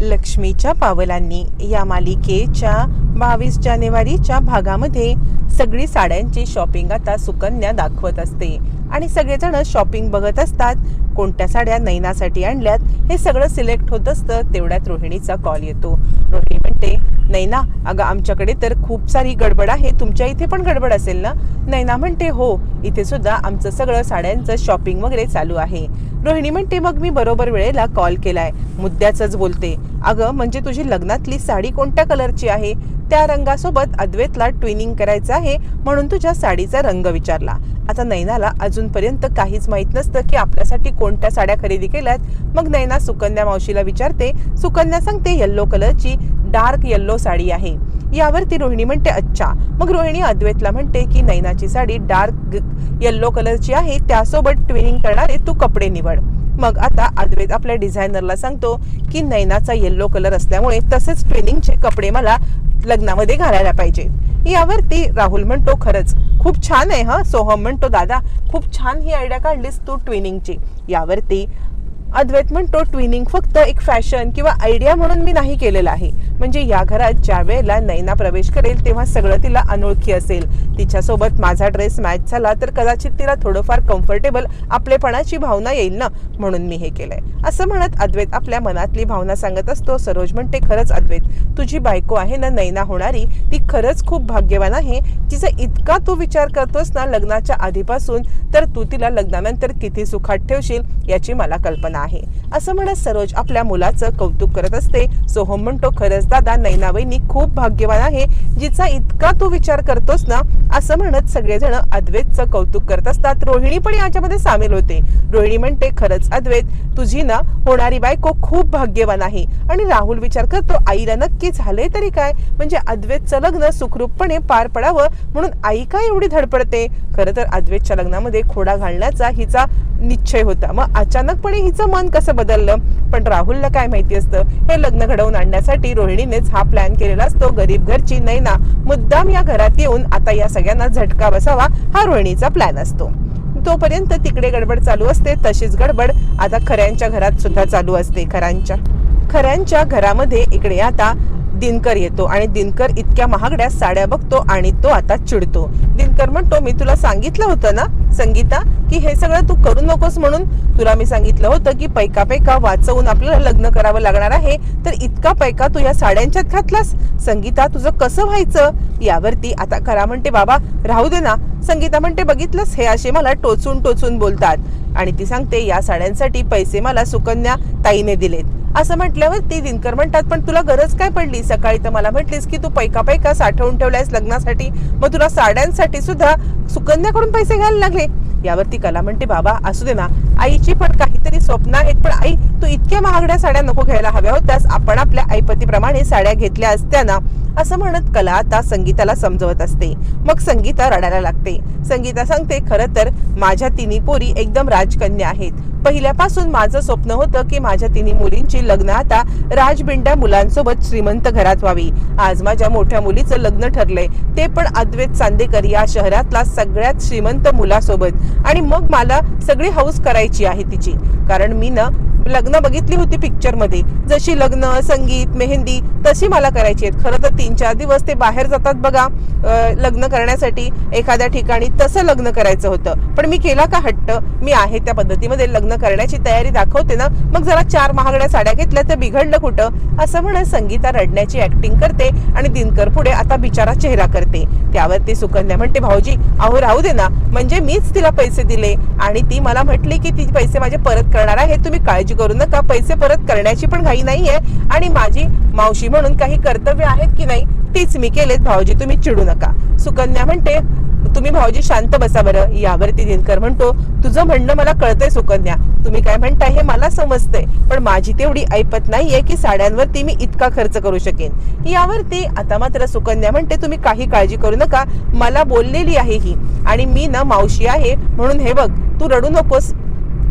लक्ष्मीच्या पावलांनी या मालिकेच्या बावीस जानेवारीच्या भागामध्ये सगळी साड्यांची शॉपिंग आता सुकन्या दाखवत असते. आणि सगळेजण शॉपिंग बघत असतात कोणत्या साड्या नैनासाठी आणल्यात हे सगळं सिलेक्ट होत असतं तेवढ्यात रोहिणीचा कॉल येतो. रोहिणी म्हणते नैना अगं आमच्याकडे तर खूप सारी गडबड आहे तुमच्या इथे पण गडबड असेल ना? नैना म्हणते हो इथे सुद्धा आमचं सगळं साड्यांचं शॉपिंग वगैरे चालू आहे. रोहिणी म्हणते मग मी बरोबर वेळेला कॉल केलाय. मुद्द्याचंच बोलते अगं म्हणजे तुझी लग्नातली साडी कोणत्या कलरची आहे? त्या रंगासोबत अद्वैतला ट्विनिंग करायचं आहे म्हणून तुझ्या साडीचा रंग विचारला. आता नैनाला अजूनपर्यंत काहीच माहीत नसतं की आपल्यासाठी कोणत्या साड्या खरेदी केल्यात. मग नैना सुकन्या मावशीला विचारते सुकन्या सांगते येल्लो कलरची डार्क येल्लो साडी आहे. यावरती रोहिणी म्हणते अच्छा. मग रोहिणी अद्वैतला म्हणते की नैनाची साडी डार्क येल्लो कलरची आहे त्यासोबत ट्विनिंग करणारे तू कपडे निवड. मग आता अद्वैत आपल्या डिझायनरला सांगतो की नैनाचा येल्लो कलर असल्यामुळे तसेच ट्रेनिंगचे कपडे मला लग्नामध्ये घालायला पाहिजे. यावरती राहुल म्हणतो खरंच खूप छान आहे हा? सोहम म्हणतो दादा खूप छान ही आयडिया काढलीस तू ट्विनिंगची. यावरती अद्वैत म्हणतो ट्विनिंग फक्त एक फॅशन किंवा आयडिया म्हणून मी नाही केलेलं आहे. म्हणजे या घरात ज्या वेळेला नैना प्रवेश करेल तेव्हा सगळं तिला अनोळखी असेल. तिच्यासोबत माझा ड्रेस मॅच झाला तर कदाचित तिला थोडंफार कम्फर्टेबल आपलेपणाची भावना येईल ना म्हणून मी हे केलंय. असं म्हणत अद्वैत आपल्या मनातली भावना सांगत असतो. सरोज म्हणते खरंच अद्वैत तुझी बायको आहे ना नैना होणारी ती खरंच खूप भाग्यवान आहे. तिचा इतका तू विचार करतोस ना लग्नाच्या आधीपासून तर तू तिला लग्नानंतर किती सुखात ठेवशील याची मला कल्पना आहे असं म्हणत सरोज आपल्या मुलाचं कौतुक करत असते. सोहम हो म्हणतो खरंच दादा नैनाबाईंनी खूप भाग्यवान आहे. जिचा इतका तू विचार करतोस ना असं म्हणत सगळेजण अद्वैतचं कौतुक करत असतात. रोहिणी पण याच्यामध्ये सामील होते. रोहिणी म्हणते खरंच अद्वैत तुझी ना होणारी बायको खूप भाग्यवान आहे. आणि राहुल विचार करतो आईला नक्की झाले तरी काय? म्हणजे अद्वैतचं लग्न सुखरूपपणे पार पडावं म्हणून आई काय एवढी धडपडते? खरं तर अद्वैतच्या लग्नामध्ये खोडा घालण्याचा हिचा निश्चय होता. मग अचानकपणे हिचं मन कसं बदललं? पण राहुलला काय माहिती असतं? हे लग्न घडवून आणण्यासाठी रोहिणीनेच हा प्लॅन केलेला असतो गरीब घरची नैना. मुद्दाम या घरात येऊन आता या सगळ्यांना झटका बसावा हा रोहिणीचा प्लॅन असतो. तोपर्यंत तिकडे गडबड चालू असते तशीच गडबड आता खऱ्यांच्या घरात सुद्धा चालू असते खऱ्यांच्या. खऱ्यांच्या घरामध्ये इकडे आता दिनकर येतो आणि दिनकर इतक्या महागड्या साड्या बघतो आणि तो आता चिडतो. कर म्हणतो मी तुला सांगितलं होतं ना संगीता की हे सगळं तू करू नकोस म्हणून तुला मी सांगितलं होतं की पैका पैका वाचवून आपल्याला लग्न करावं लागणार आहे. तर इतका पैका तू या साड्यांच्यात घातलास. संगीता तुझं कसं व्हायचं? यावरती आता खरा म्हणते बाबा राहू दे ना. संगीता म्हणते बघितलंस हे असे मला टोचून टोचून बोलतात. आणि ती सांगते या साड्यांसाठी पैसे मला सुकन्या ताईने दिलेत. असं म्हटल्यावर ती दिनकर म्हणतात पण तुला गरज काय पडली? सकाळी तर मला म्हटलीस की तू पैका पैका साठवून ठेवलायस लग्नासाठी. मग तुला साड्यांसाठी सुद्धा सुकन्याकडून पैसे घ्यायला लागले. यावरती कला म्हणते बाबा असू दे ना. आईची पण काहीतरी स्वप्न आहेत पण आई तू इतक्या महागड्या साड्या नको घ्यायला हव्या होत्यास. आपण आपल्या आईपतीप्रमाणे साड्या घेतल्या असत्या ना. असं म्हणत कला आता संगीताला समजवत असते. मग संगीता रडायला लागते. संगीता सांगते खरं तर माझ्या तिन्ही पोरी एकदम राजकन्या आहेत. पहिल्यापासून माझं स्वप्न होतं की माझ्या तिन्ही मुलींची लग्न आता राजबिंड्या मुलांसोबत श्रीमंत घरात व्हावी. आज माझ्या मोठ्या मुलीचं लग्न ठरलंय. ते पण अद्वैत चांदेकर या शहरातला सगळ्यात श्रीमंत मुलासोबत. आणि मग मला सगळी हौस करायची आहे तिची. कारण मी ना लग्न बघितली होती पिक्चरमध्ये. जशी लग्न संगीत मेहंदी तशी मला करायची आहेत. खरं तर तीन चार दिवस ते बाहेर जातात बघा. लग्न करण्यासाठी एखाद्या ठिकाणी तसं लग्न करायचं होतं. पण मी केला का हट्ट? मी आहे त्या पद्धतीमध्ये लग्न करण्याची तयारी दाखवते ना. मग जरा चार महागड्या साड्या घेतल्या तर बिघडलं कुठं? असं म्हणत संगीता रडण्याची ऍक्टिंग करते आणि दिनकर पुढे आता बिचारा चेहरा करते. त्यावरती सुकन्या म्हणते भाऊजी अहो राहू दे ना. म्हणजे मीच तिला पैसे दिले आणि ती मला म्हटली की ती पैसे माझे परत करणार आहे. तुम्ही काळजी करू नका पैसे परत करण्याची पण घाई नाहीये. आणि माझी मावशी म्हणून काही कर्तव्य आहेत की नाही तीच मी केलेत. भाऊजी तुम्ही चिडू नका. सुकन्या म्हणते तुम्ही भाऊजी शांत बसा बरं. यावरती दिनकर म्हणतो तुझं म्हणणं मला कळतंय सुकन्या. तुम्ही काय म्हणताय हे मला समजतंय. पण माझी तेवढी ऐपत नाहीये की साड्यांवरती मी इतका खर्च करू शकेन. यावरती आता मात्र सुकन्या म्हणते तुम्ही काही काळजी करू नका. मला बोललेली आहे ही. आणि मी ना मावशी आहे म्हणून हे बघ. तू रडू नकोस.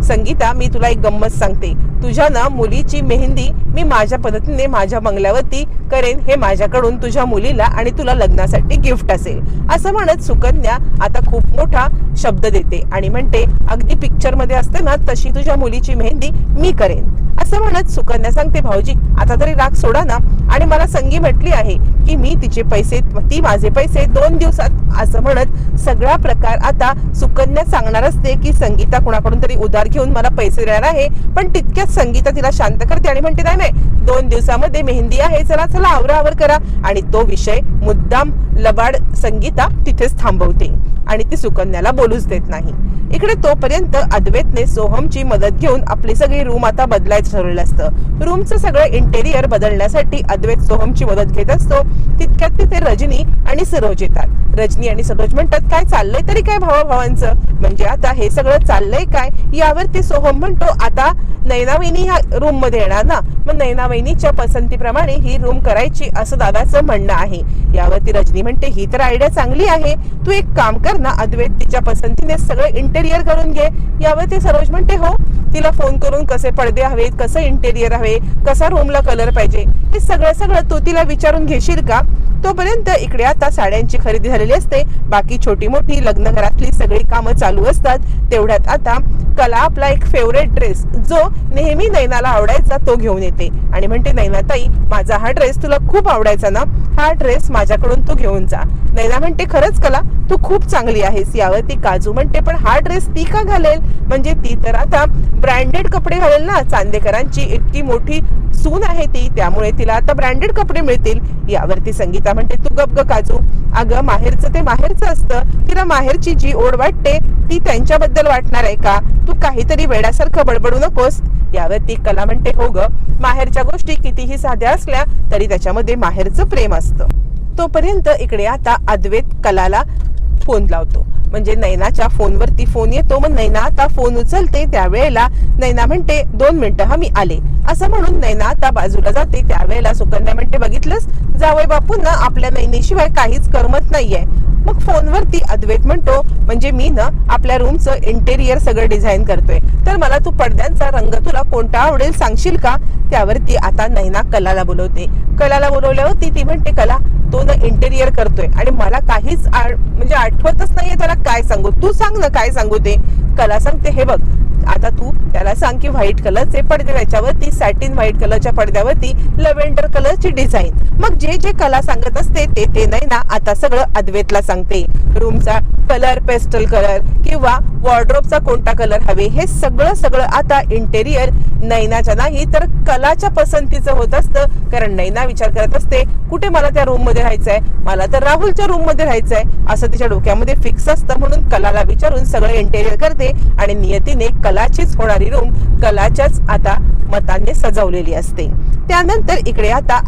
संगीता मी तुला एक गंमत सांगते. तुझ्या ना मुलीची मेहंदी मी माझ्या पद्धतीने माझ्या बंगल्यावरती करेन हे माझ्याकडून तुझ्या मुलीला आणि तुला लग्नासाठी गिफ्ट असेल. असं म्हणत सुकन्या आता खूप मोठा शब्द देते आणि म्हणते अगदी पिक्चरमध्ये असते ना तशी तुझ्या मुलीची मेहंदी मी करेन. असं म्हणत सुकन्या सांगते भाऊजी आता तरी राग सोडा ना आणि मला संगी म्हटली आहे की मी तिचे पैसे ती माझे पैसे दोन दिवसात असं म्हणत सगळा प्रकार आता सुकन्या सांगणार असते की संगीता कुणाकडून तरी उधार घेऊन मला पैसे देणार आहे पण तितक्याच संगीता तिला शांत करते आणि म्हणते नाही नाही दोन दिवसामध्ये मेहंदी आहे चला चला आवरावर करा. आणि तो विषय मुद्दाम लबाड संगीता तिथेच थांबवते आणि ती सुकन्याला बोलूच देत नाही. इकडे तोपर्यंत अद्वैतने सोहमची मदत घेऊन आपली सगळी रूम आता बदलायचं ठरवलं असतं. रूमचं सगळं इंटेरियर बदलण्यासाठी अद्वैत सोहमची मदत घेत असतो. तितक्यात तिथे रजनी आणि सरोज येतात. रजनी आणि सरोज म्हणतात काय चाललंय तरी काय भावाभावांचं? म्हणजे आता हे सगळं चाललंय काय? यावरती सोहम म्हणतो आता नैनावहिनी ह्या रूममध्ये येणार ना? मग नैनावहिनीच्या पसंतीप्रमाणे ही रूम करायची असं दादाचं म्हणणं आहे. यावरती रजनी म्हणते ही तर आयडिया चांगली आहे. तू एक काम कर ना अद्वैत तिच्या पसंतीने सगळं इंटेरियर करून घे. यावरती सरोज म्हणते हो. तिला फोन करून कसे पडदे हवेत कसं इंटेरियर हवे कसा रूमला कलर पाहिजे हे सगळं सगळं तू तिला विचारून घेशील का? तोपर्यंत इकडे आता साड्यांची खरेदी झालेली असते. बाकी छोटी मोठी लग्न घरातली सगळी कामं चालू असतात. तेवढ्यात आता कला आपला एक फेवरेट ड्रेस जो नेहमी नैनाला आवडायचा तो घेऊन येते. आणि म्हणते नैनाताई माझा हा ड्रेस तुला खूप आवडायचा ना? हा ड्रेस माझ्याकडून तू घेऊन जा. नैना म्हणते खरंच कला तू खूप चांगली आहेस यावरती काजू. म्हणते पण हा ड्रेस ती का घालेल? म्हणजे ती तर आता ब्रँडेड कपडे घालेल ना. चांदेकरांची इतकी मोठी सून आहे ती त्यामुळे तिला आता ब्रँडेड कपडे मिळतील. यावरती संगीता म्हणते तू गप ग काजू. अगं माहेरचं ते माहेरचं असतं. तिला माहेरची जी ओढ वाटते ती त्यांच्याबद्दल वाटणार आहे का? तू काहीतरी वेड्यासारखं बडबडू नकोस. यावरती कला म्हणते हो ग माहेरच्या गोष्टी कितीही साध्या असल्या तरी त्याच्यामध्ये माहेरचं प्रेम असतं. तोपर्यंत इकडे आता अद्वैत कलाला फोन लावतो. म्हणजे नैनाच्या फोनवरती फोन येतो मग नैना आता फोन उचलते त्यावेळेला नैना म्हणते दोन मिनिटं हा मी आले. असं म्हणून नैना आता बाजूला जाते. त्यावेळेला सुकन्या म्हणते बघितलंस? जावई बापूंना आपल्या नैनेशिवाय काहीच करमत नाहीये. मग फोनवरती अद्वैत म्हणतो म्हणजे मी ना आपल्या रूमचं इंटेरियर सगळं डिझाईन करतोय. तर मला तू पडद्यांचा रंग तुला कोणता आवडेल सांगशील का? त्यावरती आता नैना कलाला बोलवते. कलाला बोलवल्यावरती ती म्हणते कला तो ना इंटेरियर करतोय. आणि मला काहीच म्हणजे आठवतच नाहीये त्याला काय सांगू. तू सांग ना काय सांगू ते. कला सांगते हे बघ. आता तू त्याला सांग की व्हाईट कलरचे पडदे त्याच्यावरती सॅटिन व्हाईट कलरच्या पडद्यावरती लव्हेंडर कलरची डिझाईन मग जे जे कला सांगत असते ते ते नाही ना आता सगळं अद्वैतला सांगते. रूमचा कलर पेस्टल कलर किंवा वॉर्ड्रोबचा कोणता कलर हवे हे सगळं सगळं आता इंटेरियर नैनाच्या नाही तर कलाच्या पसंतीचं होत असतं. कारण नैना विचार करत असते कुठे मला त्या रूममध्ये राहायचंय? मला तर राहुलच्या रूममध्ये राहायचंय. असं तिच्या डोक्यामध्ये फिक्स असतं म्हणून कलाला विचारून सगळं इंटेरियर करते आणि नियतीने कलाचीच होणारी रूम कलाच्याच आता मतांनी सजवलेली असते. त्यानंतर इकडे आता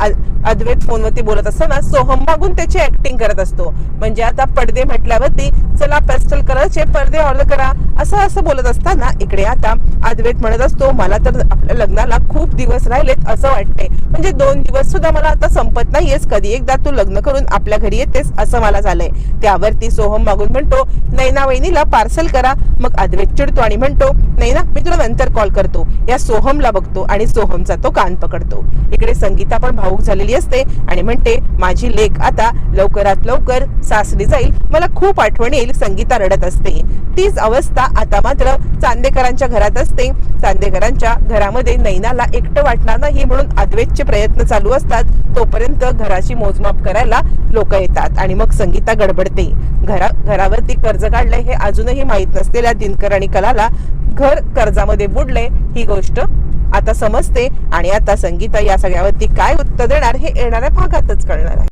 अद्वैत फोनवरती बोलत असताना सोहम मागून त्याची ऍक्टिंग करत असतो. म्हणजे आता पडदे म्हटल्यावरती चला पेस्टल कलरचे पडदे ऑर्डर करा. असं असं बोलत असताना इकडे आता अद्वैत म्हणत असतो मला तर आपल्या लग्नाला खूप दिवस राहिलेत असं वाटतंय. म्हणजे दोन दिवस सुद्धा मला आता संपत नाहीयेस. कधी एकदा तू लग्न करून आपल्या घरी येतेस असं मला झालंय. त्यावरती सोहम मागून म्हणतो नैना वहिनीला पार्सल करा. मग अद्वैत चिडतो आणि म्हणतो नैना मी तुला नंतर कॉल करतो. या सोहमला बघतो आणि सोहमचा तो कान पकडतो. इकडे संगीता पण भाऊक झालेली असते आणि म्हणते माझी लेख आता लवकरात लवकर सासरी जाईल. मला खूप आठवण येईल संगीता रडत असते. तीच अवस्था आता मात्र चांदेकरांच्या घरात असते. चांदेकरांच्या घरामध्ये नैनाला एकटं वाटणार नाही म्हणून अद्वैतचे प्रयत्न चालू असतात. तोपर्यंत घराची मोजमाप करायला लोक येतात आणि मग संगीता गडबडते. घरा घरावरती कर्ज काढलंय हे अजूनही माहीत नसलेल्या दिनकर आणि कलाला घर कर्जामध्ये बुडले ही गोष्ट आता समजते. आणि आता संगीता या सगळ्यावरती काय उत्तर देणार हे येणाऱ्या भागातच कळणार आहे.